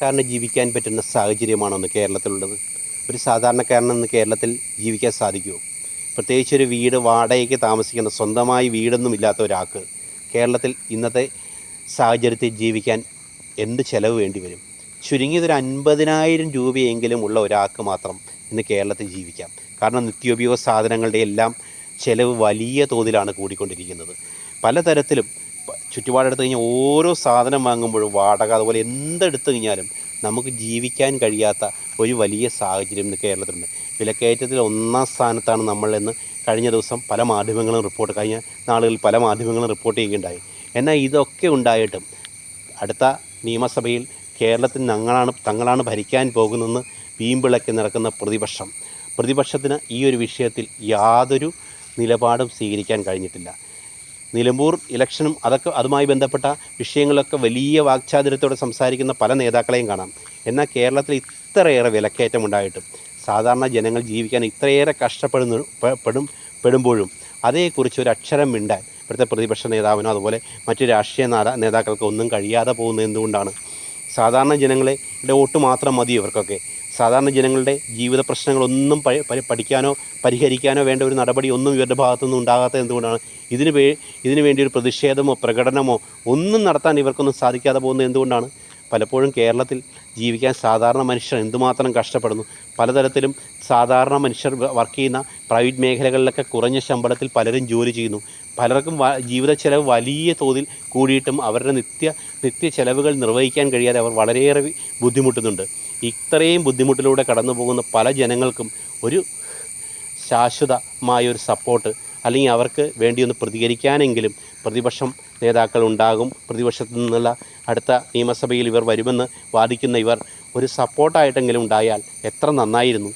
സാധാരണക്കാരന് ജീവിക്കാൻ പറ്റുന്ന സാഹചര്യമാണോ ഇന്ന് കേരളത്തിലുള്ളത്? ഒരു സാധാരണക്കാരന് ഇന്ന് കേരളത്തിൽ ജീവിക്കാൻ സാധിക്കുമോ? പ്രത്യേകിച്ച് ഒരു വീട് വാടകയ്ക്ക് താമസിക്കുന്ന സ്വന്തമായി വീടൊന്നും ഇല്ലാത്ത ഒരാൾക്ക് കേരളത്തിൽ ഇന്നത്തെ സാഹചര്യത്തിൽ ജീവിക്കാൻ എന്ത് ചിലവ് വേണ്ടി വരും? ചുരുങ്ങിയത് ഒരു അൻപതിനായിരം രൂപയെങ്കിലും ഉള്ള ഒരാൾക്ക് മാത്രം ഇന്ന് കേരളത്തിൽ ജീവിക്കാം. കാരണം നിത്യോപയോഗ സാധനങ്ങളുടെ എല്ലാം ചിലവ് വലിയ തോതിലാണ് കൂടിക്കൊണ്ടിരിക്കുന്നത്. പലതരത്തിലും ചുറ്റുപാടെടുത്ത് കഴിഞ്ഞാൽ ഓരോ സാധനം വാങ്ങുമ്പോഴും വാടക അതുപോലെ എന്തെടുത്തു കഴിഞ്ഞാലും നമുക്ക് ജീവിക്കാൻ കഴിയാത്ത ഒരു വലിയ സാഹചര്യം ഇന്ന് കേരളത്തിലുണ്ട്. വിലക്കയറ്റത്തിൽ ഒന്നാം സ്ഥാനത്താണ് നമ്മളെന്ന് കഴിഞ്ഞ ദിവസം പല മാധ്യമങ്ങളും റിപ്പോർട്ട് കഴിഞ്ഞ നാളുകളിൽ പല മാധ്യമങ്ങളും റിപ്പോർട്ട് ചെയ്യുകയുണ്ടായി. എന്നാൽ ഇതൊക്കെ ഉണ്ടായിട്ടും അടുത്ത നിയമസഭയിൽ കേരളത്തിൽ ഞങ്ങളാണ് തങ്ങളാണ് ഭരിക്കാൻ പോകുന്നതെന്ന് വീമ്പിളക്കി നടക്കുന്ന പ്രതിപക്ഷം. പ്രതിപക്ഷത്തിന് ഈ ഒരു വിഷയത്തിൽ യാതൊരു നിലപാടും സ്വീകരിക്കാൻ കഴിഞ്ഞിട്ടില്ല. നിലമ്പൂർ ഇലക്ഷനും അതൊക്കെ അതുമായി ബന്ധപ്പെട്ട വിഷയങ്ങളൊക്കെ വലിയ വാക്ചാതുര്യത്തോടെ സംസാരിക്കുന്ന പല നേതാക്കളെയും കാണാം. എന്നാൽ കേരളത്തിൽ ഇത്രയേറെ വിലക്കയറ്റം ഉണ്ടായിട്ടും സാധാരണ ജനങ്ങൾ ജീവിക്കാൻ ഇത്രയേറെ കഷ്ടപ്പെടുന്ന പെടും പെടുമ്പോഴും അതേക്കുറിച്ച് ഒരു അക്ഷരം മിണ്ടാൻ ഇവിടുത്തെ പ്രതിപക്ഷ നേതാവിനോ അതുപോലെ മറ്റു രാഷ്ട്രീയ നേതാ നേതാക്കൾക്കൊന്നും കഴിയാതെ പോകുന്നത് എന്തുകൊണ്ടാണ്? സാധാരണ ജനങ്ങളെ വോട്ട് മാത്രം മതി ഇവർക്കൊക്കെ? സാധാരണ ജനങ്ങളുടെ ജീവിത പ്രശ്നങ്ങളൊന്നും പഠിക്കാനോ പരിഹരിക്കാനോ വേണ്ട ഒരു നടപടി ഒന്നും ഇവരുടെ ഭാഗത്തുനിന്നും ഉണ്ടാകാത്തത് എന്തുകൊണ്ടാണ്? ഇതിന് വേ ഇതിനു വേണ്ടി ഒരു പ്രതിഷേധമോ പ്രകടനമോ ഒന്നും നടത്താൻ ഇവർക്കൊന്നും സാധിക്കാതെ പോകുന്നത് എന്തുകൊണ്ടാണ്? പലപ്പോഴും കേരളത്തിൽ ജീവിക്കാൻ സാധാരണ മനുഷ്യർ എന്തുമാത്രം കഷ്ടപ്പെടുന്നു. പലതരത്തിലും സാധാരണ മനുഷ്യർ വർക്ക് ചെയ്യുന്ന പ്രൈവറ്റ് മേഖലകളിലൊക്കെ കുറഞ്ഞ ശമ്പളത്തിൽ പലരും ജോലി ചെയ്യുന്നു. പലർക്കും ജീവിത ചെലവ് വലിയ തോതിൽ കൂടിയിട്ടും അവരുടെ നിത്യ നിത്യ ചെലവുകൾ നിർവഹിക്കാൻ കഴിയാതെ അവർ വളരെയേറെ ബുദ്ധിമുട്ടുന്നുണ്ട്. ഇത്രയും ബുദ്ധിമുട്ടിലൂടെ കടന്നു പോകുന്ന പല ജനങ്ങൾക്കും ഒരു ശാശ്വതമായൊരു സപ്പോർട്ട് അല്ലെങ്കിൽ അവർക്ക് വേണ്ടിയൊന്ന് പ്രതികരിക്കാനെങ്കിലും പ്രതിപക്ഷം നേതാക്കൾ ഉണ്ടാകും. പ്രതിപക്ഷത്തു നിന്നുള്ള അടുത്ത നിയമസഭയിൽ ഇവർ വരുമെന്ന് വാദിക്കുന്ന ഇവർ ഒരു സപ്പോർട്ടായിട്ടെങ്കിലും ഉണ്ടായാൽ എത്ര നന്നായിരുന്നു.